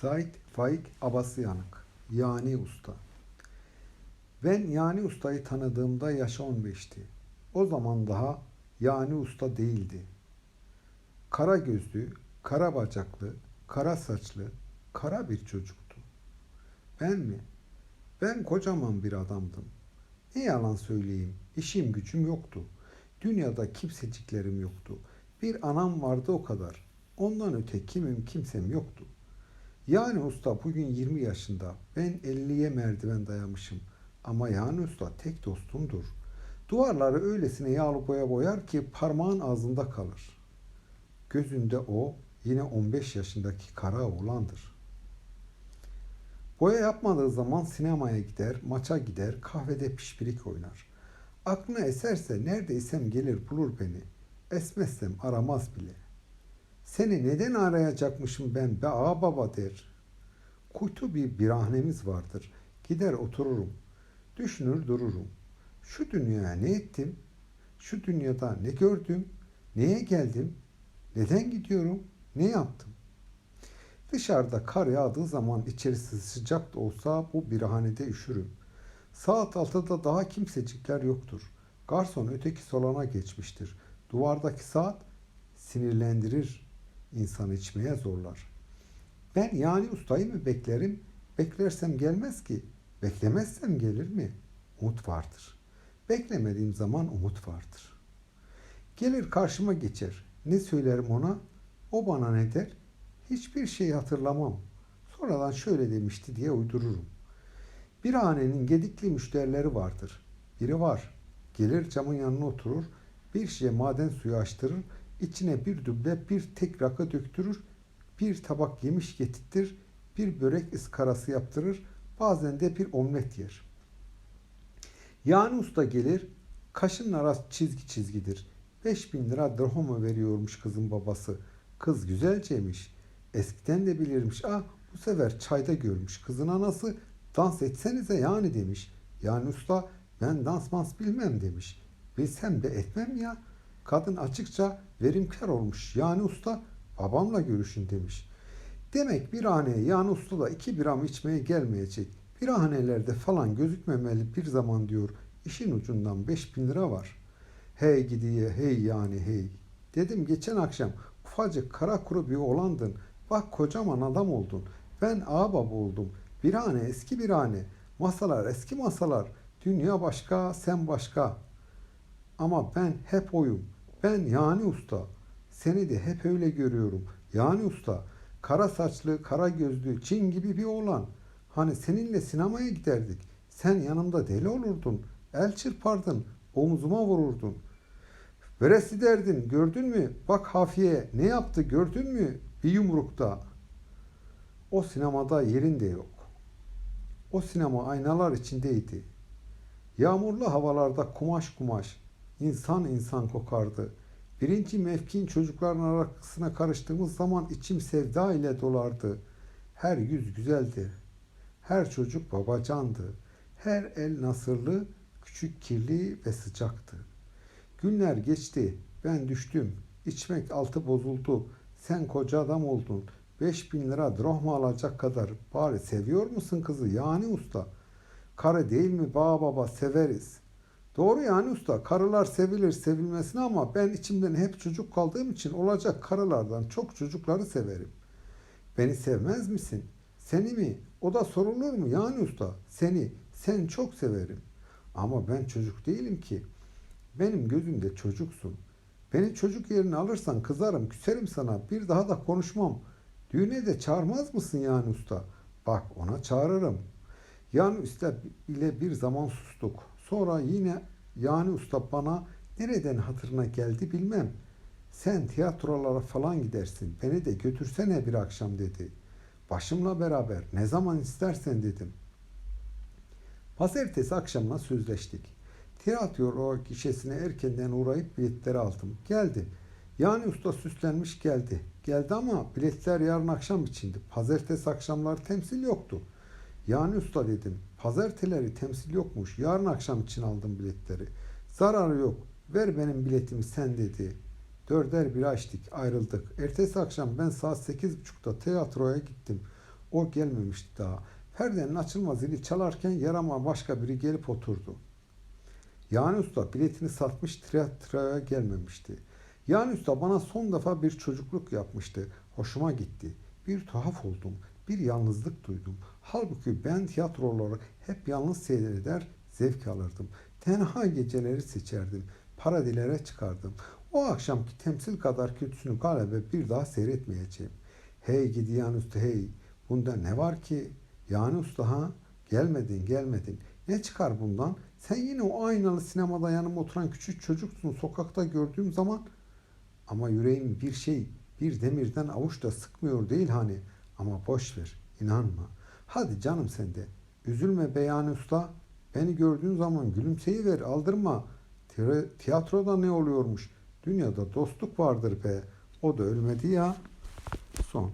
Sait Faik Abasıyanık Yani Usta Ben Yani Usta'yı tanıdığımda yaşı 15'ti. O zaman daha Yani Usta değildi. Kara gözlü, kara bacaklı, kara saçlı, kara bir çocuktu. Ben mi? Ben kocaman bir adamdım. Ne yalan söyleyeyim, işim gücüm yoktu. Dünyada kimseciklerim yoktu. Bir anam vardı o kadar. Ondan öte kimim kimsem yoktu. Yani usta bugün 20 yaşında. Ben 50'ye merdiven dayamışım. Ama yani usta tek dostumdur. Duvarları öylesine yağlı boya boyar ki parmağın ağzında kalır. Gözünde o yine 15 yaşındaki kara oğlandır. Boya yapmadığı zaman sinemaya gider, maça gider, kahvede pişpirik oynar. Aklına eserse neredeysem gelir bulur beni. Esmezsem aramaz bile. Seni neden arayacakmışım ben be ağa baba der. Kuytu bir birahnemiz vardır. Gider otururum. Düşünür dururum. Şu dünyaya ne ettim? Şu dünyada ne gördüm? Neye geldim? Neden gidiyorum? Ne yaptım? Dışarıda kar yağdığı zaman içerisi sıcak da olsa bu birhanede üşürüm. Saat altıda daha kimsecikler yoktur. Garson öteki solana geçmiştir. Duvardaki saat sinirlendirir, insanı içmeye zorlar. Ben yani ustayı mı beklerim? Beklersem gelmez ki. Beklemezsem gelir mi? Umut vardır. Beklemediğim zaman umut vardır. Gelir karşıma geçer. Ne söylerim ona? O bana ne der? Hiçbir şey hatırlamam. Sonradan şöyle demişti diye uydururum. Bir hanenin gedikli müşterileri vardır. Biri var. Gelir camın yanına oturur. Bir şişe maden suyu açtırır. İçine bir duble bir tek rakı döktürür. Bir tabak yemiş getirtir. Bir börek ıskarası yaptırır. Bazen de bir omlet yer. Yani usta gelir. Kaşın arası çizgi çizgidir. 5000 lira dirhamı veriyormuş kızın babası. Kız güzelceymiş. Eskiden de bilirmiş. Ah bu sefer çayda görmüş. Kızın anası dans etsenize yani demiş. Yani usta ben dans mans bilmem demiş. Bilsem de etmem ya. Kadın açıkça verimkar olmuş. Yani usta babamla görüşün demiş. Demek bir haneye yani usta da iki biram içmeye gelmeyecek. Bir hanelerde falan gözükmemeli bir zaman diyor. İşin ucundan beş bin lira var. Hey gidiye hey yani hey. Dedim geçen akşam ufacık kara kuru bir olandın. Bak kocaman adam oldun. Ben ağababa oldum. Bir hane eski bir hane. Masalar eski masalar. Dünya başka, sen başka. Ama ben hep oyum. Ben yani usta. Seni de hep öyle görüyorum. Yani usta. Kara saçlı, kara gözlü, cin gibi bir oğlan. Hani seninle sinemaya giderdik. Sen yanımda deli olurdun. El çırpardın. Omzuma vururdun. Veresi derdin. Gördün mü? Bak Hafiye ne yaptı gördün mü? Bir yumrukta. O sinemada yerin de yok. O sinema aynalar içindeydi. Yağmurlu havalarda kumaş kumaş, insan insan kokardı. Birinci mevkin çocukların arasına karıştığımız zaman içim sevda ile dolardı. Her yüz güzeldi. Her çocuk babacandı. Her el nasırlı, küçük kirli ve sıcaktı. Günler geçti. Ben düştüm. İçmek altı bozuldu. Sen koca adam oldun. Beş bin lira drahma alacak kadar. Bari seviyor musun kızı? Yani usta. Karı değil mi baba baba severiz. Doğru yani usta. Karılar sevilir sevilmesine ama ben içimden hep çocuk kaldığım için olacak karılardan çok çocukları severim. Beni sevmez misin? Seni mi? O da sorulur mu yani usta? Seni, sen çok severim. Ama ben çocuk değilim ki. Benim gözümde çocuksun. Beni çocuk yerine alırsan kızarım, küserim sana. Bir daha da konuşmam. Düğüne de çağırmaz mısın yani usta? Bak ona çağırırım. Yani usta ile bir zaman sustuk. Sonra yine yani usta bana nereden hatırına geldi bilmem. Sen tiyatrolara falan gidersin. Beni de götürsene bir akşam dedi. Başımla beraber ne zaman istersen dedim. Pazartesi akşamına sözleştik. Tiyatro gişesine erkenden uğrayıp biletleri aldım. Geldi. Yani usta süslenmiş geldi. Geldi ama biletler yarın akşam içindi. Pazartesi akşamları temsil yoktu. Yani usta dedim. Pazarteleri temsil yokmuş. Yarın akşam için aldım biletleri. Zararı yok. Ver benim biletimi sen dedi. Dörder bir açtık ayrıldık. Ertesi akşam ben saat sekiz buçukta tiyatroya gittim. O gelmemişti daha. Perdenin açılma zili çalarken yarama başka biri gelip oturdu. Yani Usta biletini satmış tiyatroya gelmemişti. Yani Usta bana son defa bir çocukluk yapmıştı. Hoşuma gitti. Bir tuhaf oldum. Bir yalnızlık duydum. Halbuki ben tiyatroları hep yalnız seyreder, zevk alırdım. Tenha geceleri seçerdim. Paradilere çıkardım. O akşamki temsil kadar kötüsünü galiba bir daha seyretmeyeceğim. Hey gidi yani usta hey. Bunda ne var ki? Yani usta ha? Gelmedin gelmedin. Ne çıkar bundan? Sen yine o aynalı sinemada yanıma oturan küçük çocuksun sokakta gördüğüm zaman. Ama yüreğim bir şey, bir demirden avuçta sıkmıyor değil hani. Ama boş ver, inanma. Hadi canım sen de. Üzülme be yani usta. Beni gördüğün zaman gülümseyiver, aldırma. Tiyatro- Tiyatroda ne oluyormuş? Dünyada dostluk vardır be. O da ölmedi ya. Son.